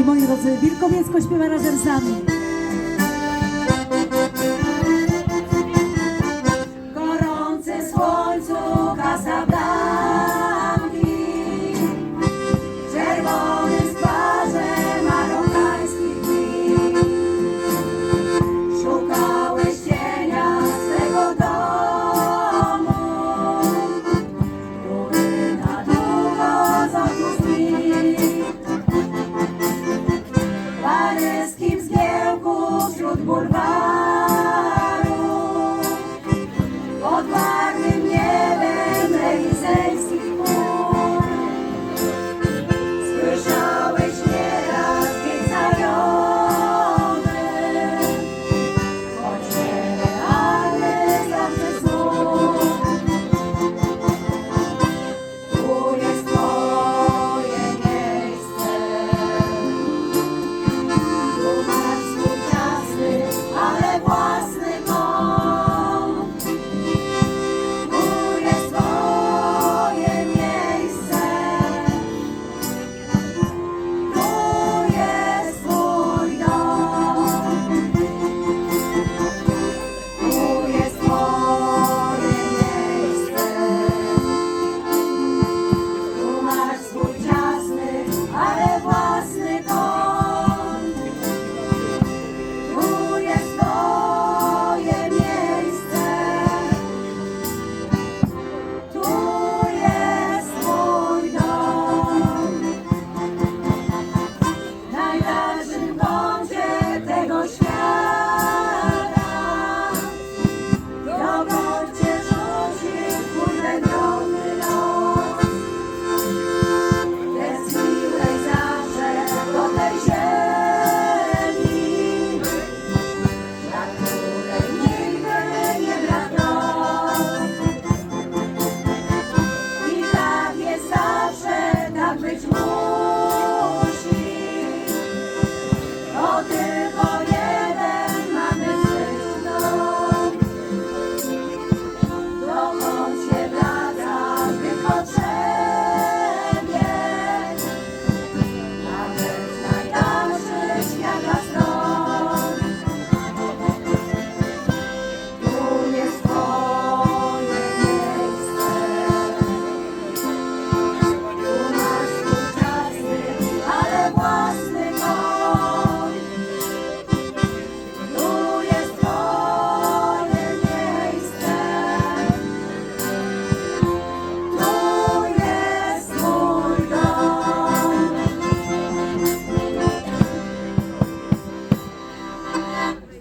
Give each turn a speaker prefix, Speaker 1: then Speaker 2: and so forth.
Speaker 1: I moi drodzy, Wilkowiecko śpiewa razem z nami.